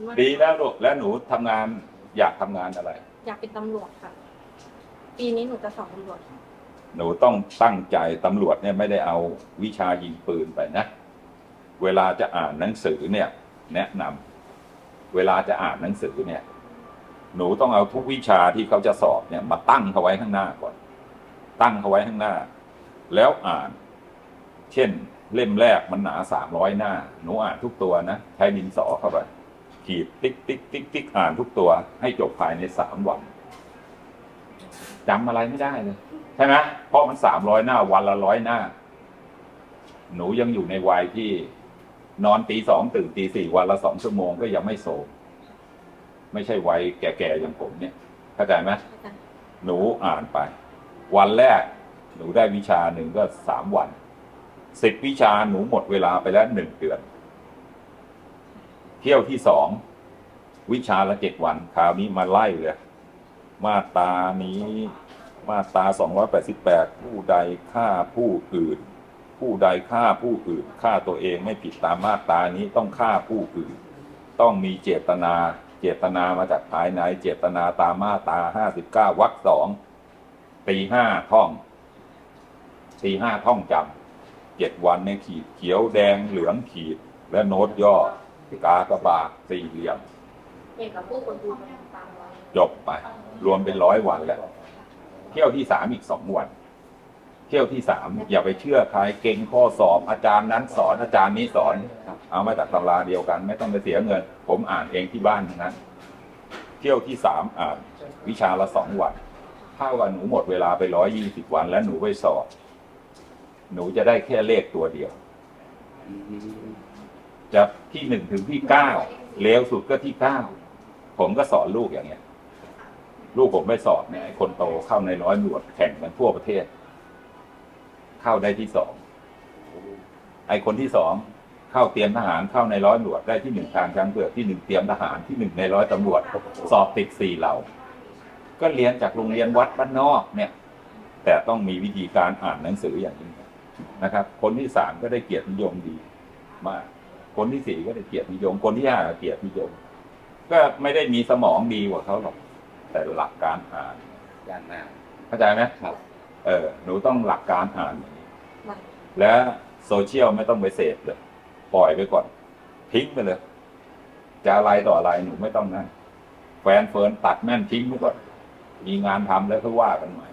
คุณมากดีแล้วลูกแล้วหนูทำงานอยากทำงานอะไร อยากเป็นตำรวจค่ะ ปีนี้หนูจะสอบตำรวจค่ะหนูต้องตั้งใจตำรวจเนี่ยไม่ได้เอาวิชายิงปืนไปนะ เวลาจะอ่านหนังสือเนี่ย แนะนำเวลาจะอ่านหนังสือเนี่ย หนูต้องเอาทุกวิชาที่เขาจะสอบเนี่ย มาตั้งเขาไว้ข้างหน้าก่อน ตั้งเขาไว้ข้างหน้า แล้วอ่าน เช่น เล่มแรกมันหนาสามร้อยหน้า หนูอ่านทุกตัวนะใช้ดินสอเข้าไป ขีดติ๊กติ๊กติ๊กติ๊กอ่านทุกตัว ให้จบภายในสามวันจำอะไรไม่ได้เลยใช่ไหมเพราะมันสามร้อยหน้าวันละร้อยหน้า หนูยังอยู่ในวัยที่นอนตีสองตื่นตีสี่วันละสองชั่วโมงก็ยังไม่โสมไม่ใช่วัยแก่ๆอย่างผมเนี่ยเข้าใจไหมอาจารย์หนูอ่านไป วันแรก หนูได้วิชาหนึ่งก็สามวันสิบวิชาหนูหมดเวลาไปแล้วหนึ่งเดือน เที่ยวที่สองวิชาละเจ็ดวันคราวนี้มาไล่เลย มาตานี้มาตาสองร้อยแปดสิบแปดผู้ใดฆ่าผู้อื่น ผู้ใดฆ่าผู้อื่นฆ่าตัวเองไม่ผิดตามมาตานี้ต้องฆ่าผู้อื่น ต้องมีเจตนา เจตนามาจากภายในเจตนาตามมาตาห้าสิบเก้าวรรคสองตีห้าท่องตีห้าท่องจำเจ็ดวันในขีดเขียวแดงเหลืองขีดและโน้ตย่อ กากบาทสี่เหลี่ยมเอกกับผู้คนดูตามไว้จบไป รวมเป็นร้อยวันแล้ว เที่ยวที่สามอีกสองวัน เที่ยวที่สามอย่าไปเชื่อใครเก่งข้อสอบอาจารย์นั้นสอนอาจารย์นี้สอน เอามาจากตำราเดียวกัน ไม่ต้องไปเสียเงิน ผมอ่านเองที่บ้านทั้งนั้นเที่ยวที่สามอ่านวิชาละสองวันถ้าวันหนูหมดเวลาไปร้อยยี่สิบวัน แล้วหนูไปสอบ หนูจะได้แค่เลขตัวเดียว จะที่หนึ่งถึงที่เก้าเร็วสุดก็ที่เก้าผมก็สอนลูกอย่างเงี้ย ลูกผมไปสอบเนี่ยคนโตเข้าในร้อยหนวดแข่งกันทั่วประเทศ เข้าได้ที่สองไอ้คนที่สองเข้าเตรียมทหารเข้าในร้อยหนวดได้ที่หนึ่งทางช้างเผือกที่หนึ่งเตรียมทหารที่หนึ่งในร้อยตำรวจสอบติดสี่เหล่า ก็เรียนจากโรงเรียนวัดบ้านนอกเนี่ย แต่ต้องมีวิธีการอ่านหนังสืออย่างนี้นะครับ คนที่สามก็ได้เกียรตินิยมดีมาก คนที่สี่ก็ได้เกียรตินิยม คนที่ห้าก็เกียรตินิยม ก็ไม่ได้มีสมองดีกว่าเขาหรอก แต่หลักการอ่านยากมากเข้าใจไหมครับ เออหนูต้องหลักการอ่านอย่างนี้วันและโซเชียลไม่ต้องไปเสพเลย ปล่อยไปก่อน ทิ้งไปเลย จะอะไรต่ออะไรหนูไม่ต้องนั่นแฟนเฟิร์นตัดแม่นทิ้งไปก่อน มีงานทำแล้วก็ว่ากันใหม่